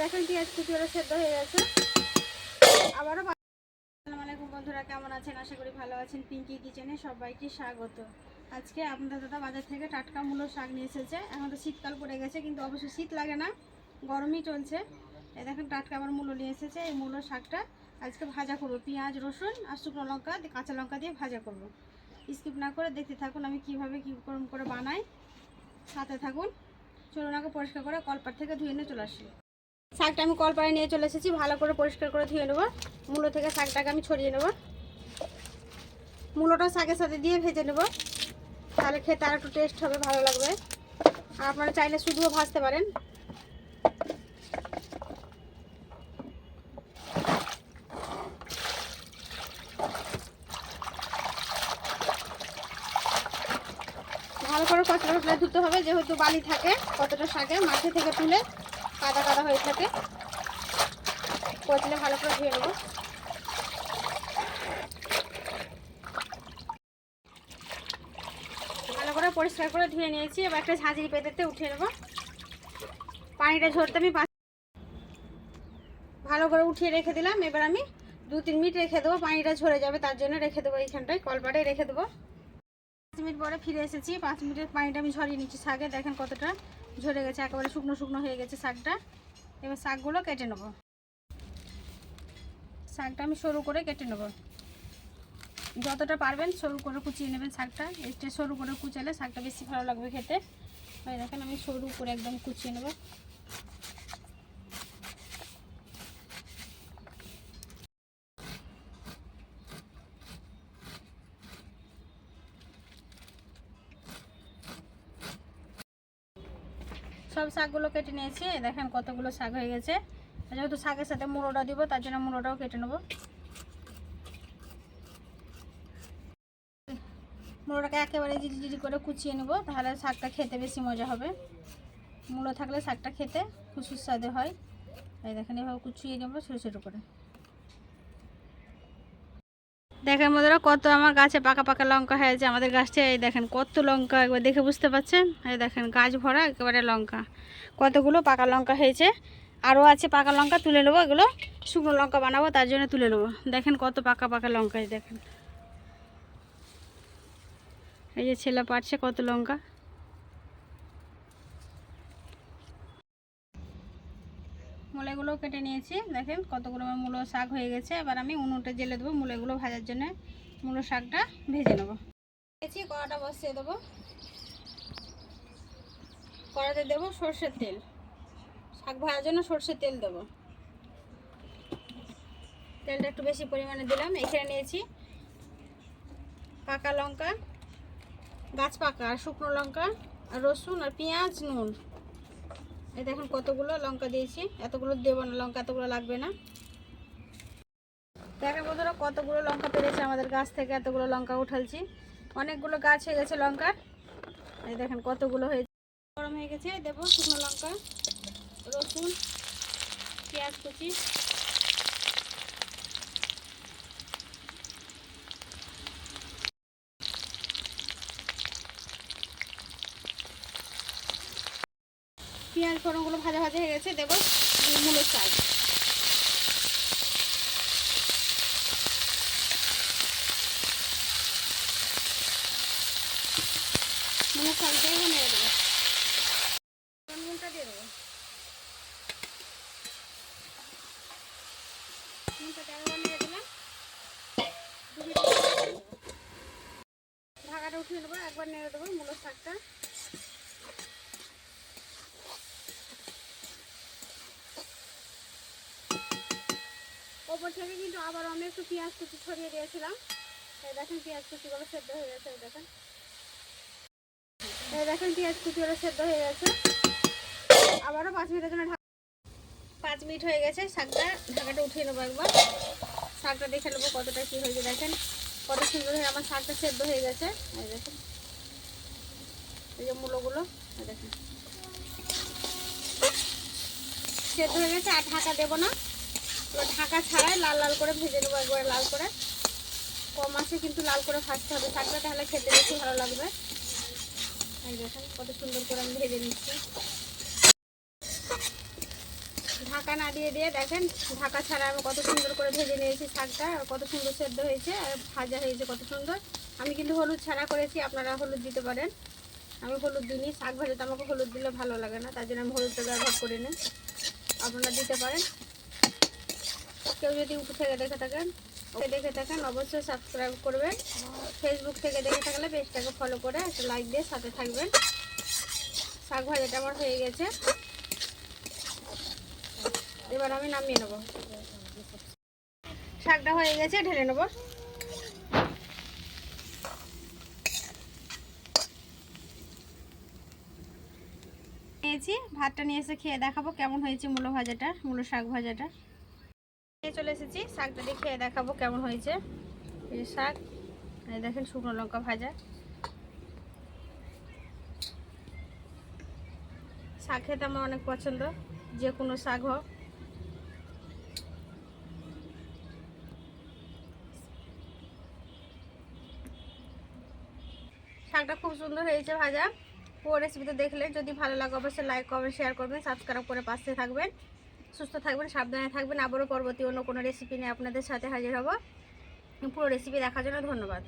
দেখেন পেঁয়াজ কুচি ওরা সেদ্ধ হয়ে গেছে। আবারও আসসালামু বন্ধুরা, কেমন আছেন? আশা করি ভালো আছেন। পিঙ্কি কিচেনে সবাইকে স্বাগত। আজকে আপনাদের দাদা বাজার থেকে টাটকা মূলো শাক নিয়ে এসেছে। এখন তো শীতকাল পড়ে গেছে, কিন্তু অবশ্য শীত লাগে না, গরমই চলছে। এই দেখেন, টাটকা আমার মূলো নিয়ে এসেছে। এই মূলো শাকটা আজকে ভাজা করব। পেঁয়াজ, রসুন আর শুকনো লঙ্কা কাঁচা লঙ্কা দিয়ে ভাজা করব। স্কিপ না করে দেখতে থাকুন, আমি কীভাবে কী করে বানাই। সাথে থাকুন। চলুন আগে পরিষ্কার করে কলপাট থেকে ধুয়ে নিয়ে চলে আসি। শাকটা আমি কলপাড়ে নিয়ে চলে এসেছি, ভালো করে পরিষ্কার করে ধুয়ে নেব। মূলো থেকে শাকটাকে আমি ছড়িয়ে নেব। মূলোটা শাকের সাথে দিয়ে ভেজে নেব। তাহলে খেতে আর একটু টেস্ট হবে, ভালো লাগবে। আর আপনারা চাইলে শুধুও ভাজতে পারেন। ভালো করে কচলা ধুতে হবে, যেহেতু বালি থাকে কতটা শাকে মাঠে থেকে তুলে কাদা কাদা হয়ে থাকে। কচলে ভালো করে ধুয়ে নেব। ভালো করে পরিষ্কার করে ধুয়ে নিয়েছি। এবার একটা ঝাঁঝরি পেতেতে উঠিয়ে নেব। পানিটা ঝরতে আমি ভালো করে উঠিয়ে রেখে দিলাম। এবার আমি দু তিন মিনিট রেখে দেবো। পানিটা ঝরে যাবে, তার জন্য রেখে দেবো এইখানটায়, কলপাটে রেখে দেবো। পাঁচ মিনিট পরে ফিরে এসেছি। পাঁচ মিনিটের পানিটা আমি ঝরিয়ে নিচ্ছি শাকে দেখেন কতটা ঝরে গেছে, একেবারে শুকনো শুকনো হয়ে গেছে শাকটা। এবার শাকগুলো কেটে নেব। শাকটা আমি সরু করে কেটে নেব। যতটা পারবেন সরু করে কুচিয়ে নেবেন শাকটা। এটা সরু করে কুচালে শাকটা বেশি ভালো লাগবে খেতে। দেখেন আমি সরু করে একদম কুচিয়ে নেব। সব শাকগুলো কেটে নিয়েছি। দেখেন কতগুলো শাক হয়ে গেছে। যেহেতু শাকের সাথে মুড়োটা দিব, তার জন্য মুড়োটাও কেটে নেব। মুড়োটাকে একেবারে জিরি করে কুচিয়ে নেব, তাহলে শাকটা খেতে বেশি মজা হবে। মূলো থাকলে শাকটা খেতে খুব সুস্বাদু হয়। এই দেখেন এভাবে কুচিয়ে নেব ছোটো ছোটো করে। দেখেন বন্ধুরা, কত আমার গাছে পাকা পাকা লঙ্কা হয়েছে আমাদের গাছটা এই দেখেন কত লঙ্কা, একবার দেখে বুঝতে পারছেন এই দেখেন, গাছ ভরা একেবারে লঙ্কা। কতগুলো পাকা লঙ্কা হয়েছে? আরও আছে পাকা লঙ্কা, তুলে নেব এগুলো। শুকনো লঙ্কা বানাবো, তার জন্য তুলে নেব। দেখেন কত পাকা পাকা লঙ্কা দেখেন। এই যে ছেলে পারছে কত লঙ্কা। মূলেগুলোও কেটে নিয়েছি। দেখেন কতগুলো মূলো শাক হয়ে গেছে। এবার আমি উনুনটা জেলে দেবো, মূলেগুলো ভাজার জন্য মূলো শাকটা ভেজে নেব। ভেজেছি কড়াটা বসিয়ে দেবো। কড়াতে দেবো সর্ষের তেল। শাক ভাজার জন্য সর্ষের তেল দেবো। তেলটা একটু বেশি পরিমাণে দিলাম। এখানে নিয়েছি পাকা লঙ্কা, গাছ পাকা, আর শুকনো লঙ্কা, আর রসুন, আর পেঁয়াজ, নুন। এই দেখুন কতগুলো? লঙ্কা দিয়েছি। এতগুলো দেব না, লঙ্কা এতগুলো লাগবে না। দেখেন বন্ধুরা, কতগুলো লঙ্কা পেরেছে আমাদের গাছ থেকে, এতগুলো লঙ্কা উঠালছি। অনেকগুলো গাছ হয়ে গেছে লঙ্কার। এই দেখেন কতগুলো হয়েছে। গরম হয়ে গেছে দেবো শুকনো লঙ্কা, রসুন, পেঁয়াজ কুচি। পেঁয়াজ ফোড়নগুলো ভাজা ভাজা হয়ে গেছে, দেবো মূলের শাক মূলের শাক দিয়ে দিয়ে দেবো। ঢাকাটা উঠিয়ে নেব, একবার নেড়ে দেবো মূলের শাকটা। ওপর থেকে কিন্তু আবার আমি একটু পেঁয়াজ কুচি ছড়িয়ে দিয়েছিলাম। এই দেখেন পেঁয়াজ কুচিগুলো সেদ্ধ হয়ে গেছে দেখেন। এই দেখেন পেঁয়াজ কুচিগুলো সেদ্ধ হয়ে গেছে। আবারও পাঁচ মিনিটের জন্য পাঁচ মিনিট হয়ে গেছে, শাকটা ঢাকাটা উঠিয়ে নেব একবার। শাকটা দেখে নেব কতটা কী হয়েছে, দেখেন। কত সুন্দর হয়ে আমার শাকটা সেদ্ধ হয়ে গেছে। এই দেখেন। এই যে মূলোগুলো দেখেন। সেদ্ধ হয়ে গেছে, আর ঢাকা দেবো না। ঢাকা ছাড়াই লাল লাল করে ভেজে নেব একবারে লাল করে। কম আছে কিন্তু লাল করে ভাজতে হবে। শাকটা তাহলে খেতে বেশি ভালো লাগবে। দেখেন, কত সুন্দর করে আমি ভেজে নিচ্ছি। ঢাকা না দিয়ে দিয়ে দেখেন, ঢাকা ছাড়া আমি কত সুন্দর করে ভেজে নিয়েছি শাকটা, আর কত সুন্দর সেদ্ধ হয়েছে, আর ভাজা হয়েছে কত সুন্দর। আমি কিন্তু হলুদ ছাড়া করেছি, আপনারা হলুদ দিতে পারেন। আমি হলুদ দিইনি, শাক ভাজাতে আমাকে হলুদ দিলে ভালো লাগে না, তার জন্য আমি হলুদটা ব্যবহার করি না আপনারা দিতে পারেন। কেউ যদি উপর থেকে দেখে থাকেন ওকে দেখে থাকেন, অবশ্যই সাবস্ক্রাইব করবেন। ফেসবুক থেকে দেখে থাকলে পেজটাকে ফলো করে একটা লাইক দিয়ে সাথে থাকবেন। শাক ভাজাটা আমার হয়ে গেছে। এবার আমি নামিয়ে নেব। শাকটা হয়ে গেছে, ঢেলে নেব। নিয়েছি, ভাতটা নিয়ে এসে খেয়ে দেখাবো কেমন হয়েছে মূলো ভাজাটা, মূলো শাক ভাজাটা। নিয়ে চলে এসেছি। শাকটা দেখে দেখাবো কেমন হয়েছে। এই শাক, এই দেখেন শুকনো লঙ্কা ভাজা। শাক খেতে আমার অনেক পছন্দ, যে কোনো শাক হোক। শাকটা খুব সুন্দর হয়েছে ভাজা। পুরো রেসিপিটা দেখলে যদি ভালো লাগে, অবশ্যই লাইক কমেন্ট শেয়ার করবেন সাবস্ক্রাইব করে পাশে থাকবেন। সুস্থ থাকবেন, সাবধানে থাকবেন। আবারও পরবর্তী অন্য কোনো রেসিপি নিয়ে আপনাদের সাথে হাজির হব। পুরো রেসিপি দেখার জন্য ধন্যবাদ।